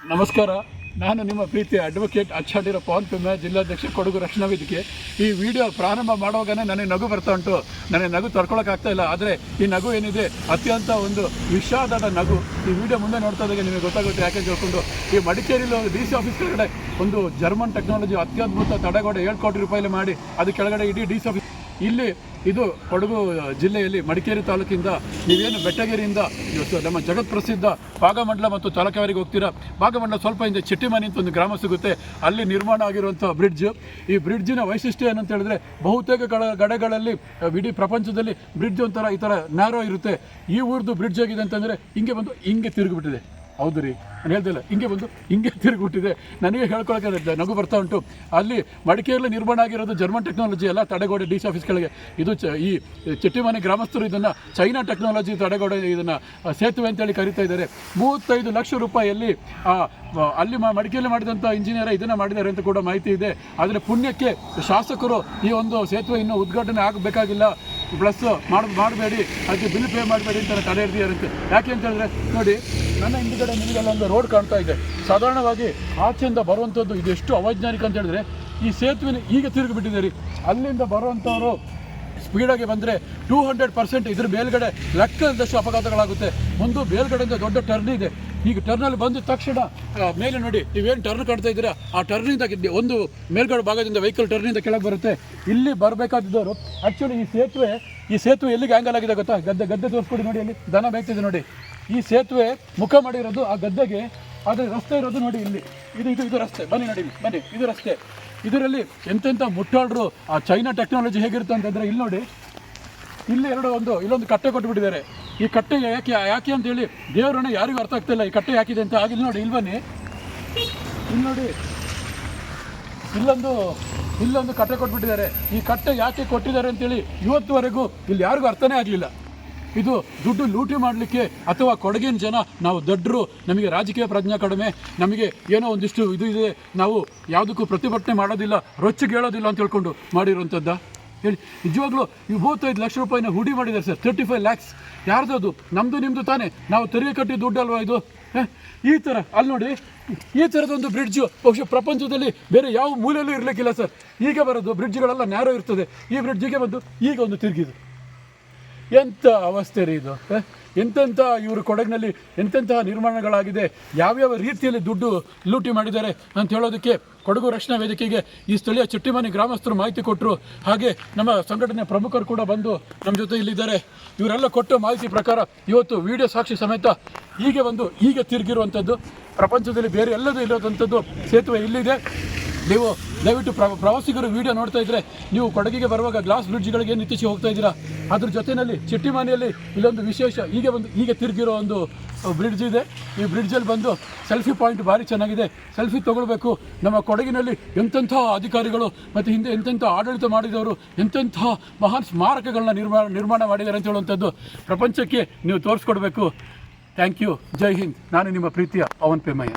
ನಮಸ್ಕಾರ. ನಾನು ನಿಮ್ಮ ಪ್ರೀತಿಯ ಅಡ್ವೊಕೇಟ್ ಅಚ್ಚಾಡಿರೋ ಪವನ್ ಪೆಮ್ಮ, ಜಿಲ್ಲಾಧ್ಯಕ್ಷ ಕೊಡಗು ರಕ್ಷಣಾ ವೇದಿಕೆ. ಈ ವಿಡಿಯೋ ಪ್ರಾರಂಭ ಮಾಡುವಾಗಲೇ ನನಗೆ ನಗು ಬರ್ತಾ ಉಂಟು. ನನಗೆ ನಗು ತರ್ಕೊಳ್ಳೋಕ್ಕಾಗ್ತಾ ಇಲ್ಲ. ಆದರೆ ಈ ನಗು ಏನಿದೆ, ಅತ್ಯಂತ ಒಂದು ವಿಷಾದದ ನಗು. ಈ ವಿಡಿಯೋ ಮುಂದೆ ನೋಡ್ತಾ ಇದ್ದಾಗ ನಿಮಗೆ ಗೊತ್ತಾಗುತ್ತೆ ಯಾಕೆ ಹೇಳ್ಕೊಂಡು ಈ ಮಡಿಕೇರಿಲಿ ಡಿ ಸಿ ಆಫೀಸ್ ಕೆಳಗಡೆ ಒಂದು ಜರ್ಮನ್ ಟೆಕ್ನಾಲಜಿ ಅತ್ಯದ್ಭುತ ತಡೆಗೋಡೆ ಏಳು ಕೋಟಿ ರೂಪಾಯಿಲಿ ಮಾಡಿ, ಅದು ಕೆಳಗಡೆ ಇಡೀ ಡಿ ಸಿ ಆಫೀಸ್ ಇಲ್ಲಿ ಇದು ಕೊಡಗು ಜಿಲ್ಲೆಯಲ್ಲಿ ಮಡಿಕೇರಿ ತಾಲೂಕಿಂದ ನೀವೇನು ಬೆಟ್ಟಗೇರಿಯಿಂದ ನಮ್ಮ ಜಗತ್ ಪ್ರಸಿದ್ಧ ಭಾಗಮಂಡಲ ಮತ್ತು ತಲಕಾವೇರಿಗೆ ಹೋಗ್ತೀರಾ? ಭಾಗಮಂಡಲ ಸ್ವಲ್ಪ ಹಿಂದೆ ಚಿಟ್ಟಿಮನಿ ಅಂತ ಒಂದು ಗ್ರಾಮ ಸಿಗುತ್ತೆ. ಅಲ್ಲಿ ನಿರ್ಮಾಣ ಆಗಿರುವಂಥ ಬ್ರಿಡ್ಜ್. ಈ ಬ್ರಿಡ್ಜಿನ ವೈಶಿಷ್ಟ್ಯ ಏನಂತ ಹೇಳಿದ್ರೆ ಬಹುತೇಕ ಗಡ ಗಡೆಗಳಲ್ಲಿ ಇಡೀ ಪ್ರಪಂಚದಲ್ಲಿ ಬ್ರಿಡ್ಜ್ ಒಂಥರ ಈ ಥರ ನ್ಯಾರೋ ಇರುತ್ತೆ. ಈ ಊರ್ದು ಬ್ರಿಡ್ಜ್ ಆಗಿದೆ ಅಂತಂದರೆ, ಹಿಂಗೆ ಬಂದು ಹಿಂಗೆ ತಿರುಗಿಬಿಟ್ಟಿದೆ. ಹೌದು ರೀ. ನಾನು ಹೇಳ್ತಿಲ್ಲ ಹಿಂಗೆ ಬಂದು, ಹಿಂಗೆ ತಿರುಗಿಬಿಟ್ಟಿದೆ ನನಗೆ ಹೇಳ್ಕೊಳಕ್ಕೆ ನಗು ಬರ್ತಾ ಉಂಟು. ಅಲ್ಲಿ ಮಡಿಕೇರಿಯಲ್ಲಿ ನಿರ್ಮಾಣ ಆಗಿರೋದು ಜರ್ಮನ್ ಟೆಕ್ನಾಲಜಿ ಎಲ್ಲ ತಡೆಗೋಡೆ ಡಿ ಸಿ ಆಫೀಸ್ಗಳಿಗೆ ಇದು ಚ, ಈ ಚಿಟ್ಟಿಮನೆ ಗ್ರಾಮಸ್ಥರು ಇದನ್ನು ಚೈನಾ ಟೆಕ್ನಾಲಜಿ ತಡೆಗೋಡೆ ಇದನ್ನು ಸೇತುವೆ ಅಂತೇಳಿ ಕರಿತಾ ಇದ್ದಾರೆ. ಮೂವತ್ತೈದು ಲಕ್ಷ ರೂಪಾಯಿಯಲ್ಲಿ ಅಲ್ಲಿ ಮಡಿಕೇರಿಯಲ್ಲಿ ಮಾಡಿದಂಥ ಇಂಜಿನಿಯರ್ ಇದನ್ನು ಮಾಡಿದ್ದಾರೆ ಅಂತ ಕೂಡ ಮಾಹಿತಿ ಇದೆ. ಆದರೆ ಪುಣ್ಯಕ್ಕೆ ಶಾಸಕರು ಈ ಒಂದು ಸೇತುವೆ ಇನ್ನೂ ಉದ್ಘಾಟನೆ ಆಗಬೇಕಾಗಿಲ್ಲ. ಪ್ಲಸ್ ಮಾಡಿ, ಮಾಡಬೇಡಿ, ಅದಕ್ಕೆ ಬಿಲ್ ಪೇ ಮಾಡಬೇಡಿ ಅಂತ ತಡೆ ಹಿಡಿದಿದ್ದಾರಂತೆ. ಯಾಕೆ ಅಂತ ಹೇಳಿದ್ರೆ, ನೋಡಿ, ನನ್ನ ಹಿಂದುಗಡೆ ನಿಮಗೆಲ್ಲ ಒಂದು ರೋಡ್ ಕಾಣ್ತಾ ಇದೆ. ಸಾಧಾರಣವಾಗಿ ಆಚೆಯಿಂದ ಬರುವಂಥದ್ದು ಇದೆಷ್ಟು ಅವೈಜ್ಞಾನಿಕ ಅಂತ ಹೇಳಿದ್ರೆ, ಈ ಸೇತುವೆ ಈಗ ತಿರುಗಿಬಿಟ್ಟಿದೆ ರೀ. ಅಲ್ಲಿಂದ ಬರುವಂಥವರು ಸ್ಪೀಡಾಗಿ ಬಂದರೆ ಟೂ ಹಂಡ್ರೆಡ್ ಪರ್ಸೆಂಟ್ ಇದ್ರ ಮೇಲ್ಗಡೆ ಲೆಕ್ಕದಷ್ಟು ಅಪಘಾತಗಳಾಗುತ್ತೆ. ಒಂದು ಮೇಲ್ಗಡೆಯಿಂದ ದೊಡ್ಡ ಟರ್ನ್ ಇದೆ. ಈಗ ಟರ್ನಲ್ಲಿ ಬಂದ ತಕ್ಷಣ ಮೇಲೆ ನೋಡಿ, ನೀವೇನು ಟರ್ನ್ ಕಾಣ್ತಾ ಇದ್ದೀರಾ? ಆ ಟರ್ನಿಂದ ಒಂದು ಮೇಲ್ಗಡೆ ಭಾಗದಿಂದ ವೆಹಿಕಲ್ ಟರ್ನಿಂದ ಕೆಳಗೆ ಬರುತ್ತೆ. ಇಲ್ಲಿ ಬರಬೇಕಾದಿದ್ದವರು ಆ್ಯಕ್ಚುಲಿ ಈ ಸೇತುವೆ ಈ ಸೇತುವೆ ಎಲ್ಲಿಗೆ ಆ್ಯಂಗಲ್ ಆಗಿದೆ ಗೊತ್ತಾ? ಗದ್ದೆ ಗದ್ದೆ ತೋರಿಸ್ಕೊಡಿ ನೋಡಿ ಅಲ್ಲಿ, ದನ ಬೇಕಿದೆ ನೋಡಿ. ಈ ಸೇತುವೆ ಮುಖ ಮಾಡಿರೋದು ಆ ಗದ್ದೆಗೆ ಆದರೆ ರಸ್ತೆ ಇರೋದು ನೋಡಿ ಇಲ್ಲಿ. ಇದು ಇದು ಇದು ರಸ್ತೆ. ಬನ್ನಿ ನೋಡಿ, ಬನ್ನಿ. ಇದು ರಸ್ತೆ. ಇದರಲ್ಲಿ ಎಂತೆಂಥ ಮುಟ್ಟಾಡ್ರು ಆ ಚೈನಾ ಟೆಕ್ನಾಲಜಿ ಹೇಗಿರುತ್ತೆ ಅಂತಂದರೆ ಇಲ್ಲಿ ನೋಡಿ. ಇಲ್ಲಿ ಎರಡು ಒಂದು, ಇಲ್ಲೊಂದು ಕಟ್ಟೆ ಕೊಟ್ಬಿಟ್ಟಿದ್ದಾರೆ. ಈ ಕಟ್ಟೆ ಯಾಕೆ ಯಾಕೆ ಅಂತೇಳಿ ದೇವರನ್ನ ಯಾರಿಗೂ ಅರ್ಥ ಆಗ್ತಿಲ್ಲ ಈ ಕಟ್ಟೆ ಯಾಕಿದೆ ಅಂತ. ಆಗಿಲ್ಲ ನೋಡಿ, ಇಲ್ಲಿ ಬನ್ನಿ. ಇಲ್ಲಿ ನೋಡಿ. ಇಲ್ಲೊಂದು ಇಲ್ಲೊಂದು ಕಟ್ಟೆ ಕೊಟ್ಬಿಟ್ಟಿದ್ದಾರೆ. ಈ ಕಟ್ಟೆ ಯಾಕೆ ಕೊಟ್ಟಿದ್ದಾರೆ ಅಂತೇಳಿ ಇವತ್ತುವರೆಗೂ ಇಲ್ಲಿ ಯಾರಿಗೂ ಅರ್ಥನೇ ಆಗಲಿಲ್ಲ. ಇದು ದುಡ್ಡು ಲೂಟಿ ಮಾಡಲಿಕ್ಕೆ ಅಥವಾ ಕೊಡಗಿನ ಜನ, ನಾವು ದಡ್ಡರು ನಮಗೆ ರಾಜಕೀಯ ಪ್ರಜ್ಞೆ ಕಡಿಮೆ, ನಮಗೆ ಏನೋ ಒಂದಿಷ್ಟು ಇದು ಇದೆ, ನಾವು ಯಾವುದಕ್ಕೂ ಪ್ರತಿಭಟನೆ ಮಾಡೋದಿಲ್ಲ ರೊಚ್ಚಿ ಕೇಳೋದಿಲ್ಲ ಅಂತ ಹೇಳ್ಕೊಂಡು ಮಾಡಿರುವಂಥದ್ದ. ಹೇಳಿ, ನಿಜವಾಗ್ಲೂ ಈ ಮೂವತ್ತೈದು ಲಕ್ಷ ರೂಪಾಯಿನ ಹೂಡಿ ಮಾಡಿದ್ದಾರೆ ಸರ್ ತರ್ಟಿ ಫೈವ್ ಲ್ಯಾಕ್ಸ್ ಯಾರ್ದದು? ನಮ್ಮದು ನಿಮ್ಮದು ತಾನೇ. ನಾವು ತೆರಿಗೆ ಕಟ್ಟಿ ದುಡ್ಡು ಅಲ್ವಾ ಇದು ಈ ಥರ, ಅಲ್ಲಿ ನೋಡಿ, ಈ ಥರದೊಂದು ಬ್ರಿಡ್ಜು ಬಹುಶಃ ಪ್ರಪಂಚದಲ್ಲಿ ಬೇರೆ ಯಾವ ಮೂಲೆಯಲ್ಲೂ ಇರಲಿಕ್ಕಿಲ್ಲ ಸರ್. ಈಗ ಬರೋದು ಬ್ರಿಡ್ಜ್ಗಳೆಲ್ಲ ನ್ಯಾರೋ ಇರ್ತದೆ. ಈ ಬ್ರಿಡ್ಜಿಗೆ ಬಂದು ಈಗ ಒಂದು ತಿರುಗಿದು ಎಂಥ ಅವಸ್ಥೆ ರೀ ಇದು? ಎಂತೆಂಥ ಇವರು ಕೊಡಗಿನಲ್ಲಿ ಎಂತೆಂತಹ ನಿರ್ಮಾಣಗಳಾಗಿದೆ, ಯಾವ್ಯಾವ ರೀತಿಯಲ್ಲಿ ದುಡ್ಡು ಲೂಟಿ ಮಾಡಿದ್ದಾರೆ ಅಂತ ಹೇಳೋದಕ್ಕೆ ಕೊಡಗು ರಕ್ಷಣಾ ವೇದಿಕೆಗೆ ಈ ಸ್ಥಳೀಯ ಚಿಟ್ಟಿಮನೆ ಗ್ರಾಮಸ್ಥರು ಮಾಹಿತಿ ಕೊಟ್ಟರು ಹಾಗೆ ನಮ್ಮ ಸಂಘಟನೆ ಪ್ರಮುಖರು ಕೂಡ ಬಂದು ನಮ್ಮ ಜೊತೆ ಇಲ್ಲಿದ್ದಾರೆ. ಇವರೆಲ್ಲ ಕೊಟ್ಟ ಮಾಹಿತಿ ಪ್ರಕಾರ ಇವತ್ತು ವಿಡಿಯೋ ಸಾಕ್ಷಿ ಸಮೇತ ಹೀಗೆ ಬಂದು ಹೀಗೆ ತಿರುಗಿರುವಂಥದ್ದು. ಪ್ರಪಂಚದಲ್ಲಿ ಬೇರೆ ಎಲ್ಲದೂ ಇರೋದಂಥದ್ದು ಸೇತುವೆ ಇಲ್ಲಿದೆ. ನೀವು ದಯವಿಟ್ಟು ಪ್ರ ಪ್ರವಾಸಿಗರು ವಿಡಿಯೋ ನೋಡ್ತಾ ಇದ್ರೆ ನೀವು ಕೊಡಗಿಗೆ ಬರುವಾಗ ಗ್ಲಾಸ್ ಬ್ರಿಡ್ಜ್ಗಳಿಗೆ ಇತ್ತೀಚೆಗೆ ಹೋಗ್ತಾ ಇದ್ದೀರಾ? ಅದ್ರ ಜೊತೆಯಲ್ಲಿ ಚಿಟ್ಟಿಮಾನಿಯಲ್ಲಿ ಇಲ್ಲೊಂದು ವಿಶೇಷ ಈಗ ಬಂದು ಈಗ ತಿರುಗಿರೋ ಒಂದು ಬ್ರಿಡ್ಜ್ ಇದೆ. ಈ ಬ್ರಿಡ್ಜಲ್ಲಿ ಬಂದು ಸೆಲ್ಫಿ ಪಾಯಿಂಟ್ ಭಾರಿ ಚೆನ್ನಾಗಿದೆ. ಸೆಲ್ಫಿ ತೊಗೊಳ್ಬೇಕು. ನಮ್ಮ ಕೊಡಗಿನಲ್ಲಿ ಎಂತೆಂಥ ಅಧಿಕಾರಿಗಳು ಮತ್ತು ಹಿಂದೆ ಎಂತೆಂಥ ಆಡಳಿತ ಮಾಡಿದವರು, ಎಂತೆಂಥ ಮಹಾನ್ ಸ್ಮಾರಕಗಳನ್ನ ನಿರ್ಮಾಣ ನಿರ್ಮಾಣ ಮಾಡಿದ್ದಾರೆ ಅಂತ ಹೇಳುವಂಥದ್ದು ಪ್ರಪಂಚಕ್ಕೆ ನೀವು ತೋರಿಸ್ಕೊಡ್ಬೇಕು. ಥ್ಯಾಂಕ್ ಯು ಜೈ ಹಿಂದ್. ನಾನು ನಿಮ್ಮ ಪ್ರೀತಿಯ ಅವನ್ ಪೆಮ್ಮಯ್ಯ.